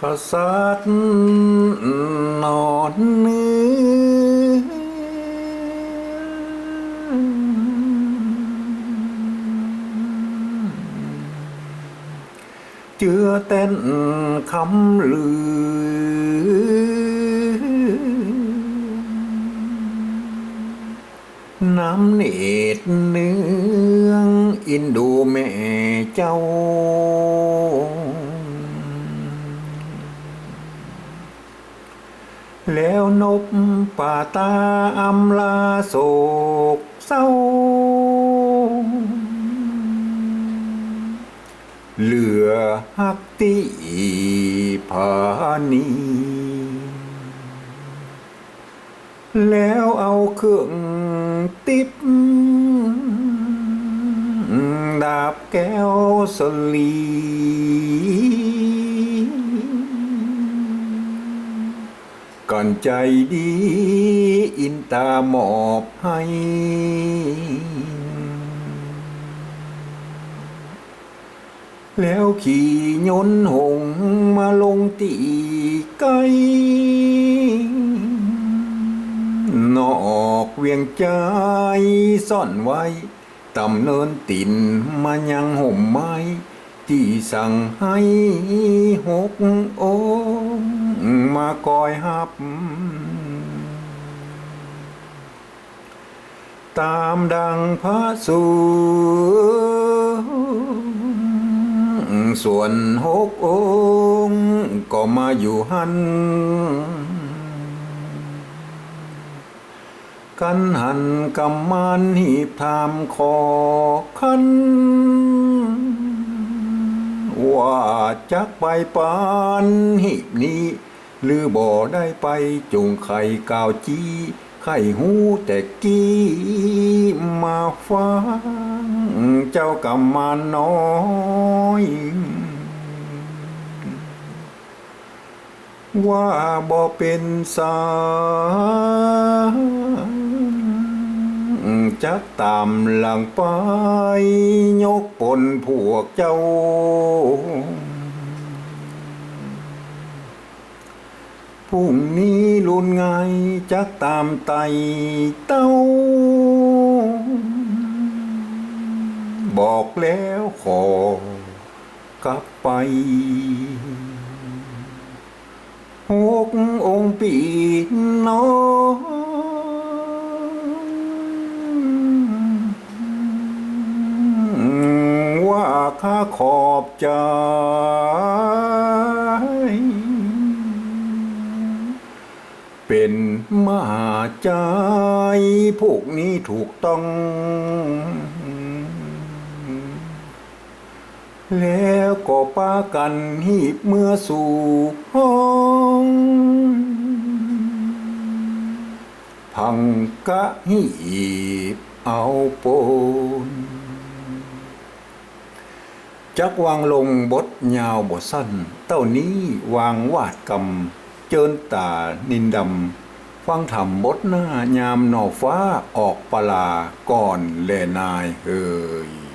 ขสัตนอนเนื้อเจือเต้นคำลือ น้ำเนตรเนือง อินดูแม่เจ้า แล้วนบป่าตาอำลาโศกเศร้า เหลือหักตีผานีแล้วเอาเครื่องติดดาบแก้วสลี ก่อนใจดีอินตาหมอบให้ แล้วขี่ยนหงมาลงตีไกลนอกเวียงใจซ่อนไว้ตำเนินตินมายังห่มไม้ ที่สั่งให้หกโอ มาคอยหับ ตามดังพระสูงส่วนหกองค์ก็มาอยู่หัน กันหันกำมันหีบทามคอคัน ว่าจักไปปานหีบนี้ หรือบ่ได้ไปจุงไข่กาวจีไข่หูแต่กี้มาฟังเจ้ากำมานน้อยว่าบ่เป็นสา จักตามหลังไป ยกปนพวกเจ้า พรุ่งนี้ลุนไงจักตามไตเต้า บอกแล้วขอกลับไปหกองค์ปีน้อง ข้าขอบใจเป็นมหาใจพวกนี้ถูกต้อง แล้วก็ปากันหีบเมื่อสู่ห้องพังกะหีบเอาปน จักวางลงบทยาวบทสั้น เต้านี้วางวาดกรรม เจินตานินดำ ฟังธรรมบทหน้ายามหน่อฟ้าออกปลาก่อนแลนายเฮย